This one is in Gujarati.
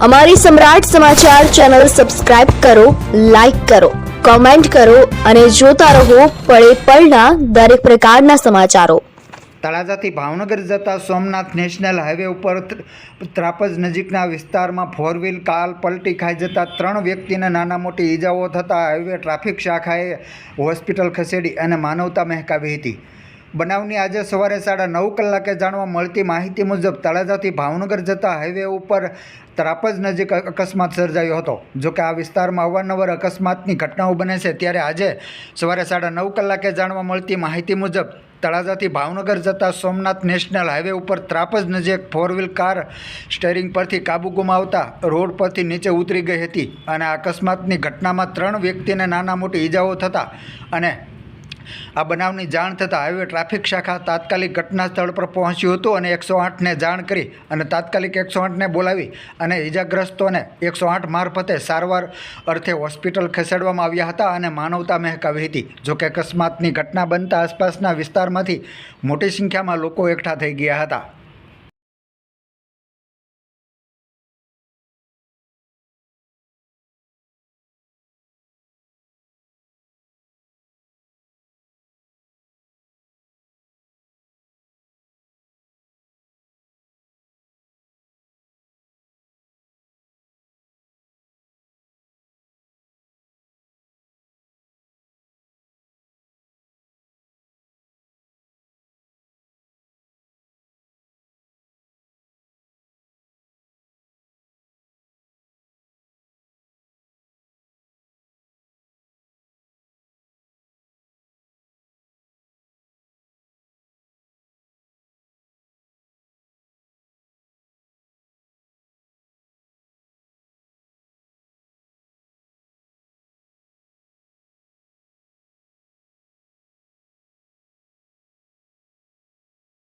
અમારી સમ્રાટ સમાચાર ચેનલ સબસ્ક્રાઇબ કરો, લાઇક કરો, કોમેન્ટ કરો અને જોતા રહો પળે પળના દરેક પ્રકારના સમાચારો. તળાજાથી ભાવનગર જતા સોમનાથ નેશનલ હાઈવે ઉપર ત્ર- ત્રાપજ નજીકના વિસ્તારમાં ફોર વ્હીલ કાર પલટી ખાઈ જતા ત્રણ વ્યક્તિને નાના મોટી ઈજાઓ થતાં હાઈવે ટ્રાફિક શાખાએ હોસ્પિટલ ખસેડી અને માનવતા મહેકાવી હતી. બનાવની આજે સવારે સાડા નવ કલાકે જાણવા મળતી માહિતી મુજબ તળાજાથી ભાવનગર જતા હાઈવે ઉપર ત્રાપજ નજીક અકસ્માત સર્જાયો હતો. જોકે આ વિસ્તારમાં અવારનવાર અકસ્માતની ઘટનાઓ બને છે, ત્યારે આજે સવારે સાડા નવ કલાકે જાણવા મળતી માહિતી મુજબ તળાજાથી ભાવનગર જતા સોમનાથ નેશનલ હાઈવે ઉપર ત્રાપજ નજીક ફોર વ્હીલ કાર સ્ટેરિંગ પરથી કાબુ ગુમાવતા રોડ પરથી નીચે ઉતરી ગઈ હતી અને આ અકસ્માતની ઘટનામાં ત્રણ વ્યક્તિને નાના મોટી ઈજાઓ થતા અને આ બનાવની જાણ થતાં હાઈવે ટ્રાફિક શાખા તાત્કાલિક ઘટના સ્થળ પર પહોંચ્યું હતું અને એકસો આઠને જાણ કરી અને તાત્કાલિક એકસો આઠને બોલાવી અને ઈજાગ્રસ્તોને એકસો આઠ મારફતે સારવાર અર્થે હોસ્પિટલ ખસેડવામાં આવ્યા હતા અને માનવતા મહેકાવી હતી. જોકે અકસ્માતની ઘટના બનતા આસપાસના વિસ્તારમાંથી મોટી સંખ્યામાં લોકો એકઠા થઈ ગયા હતા.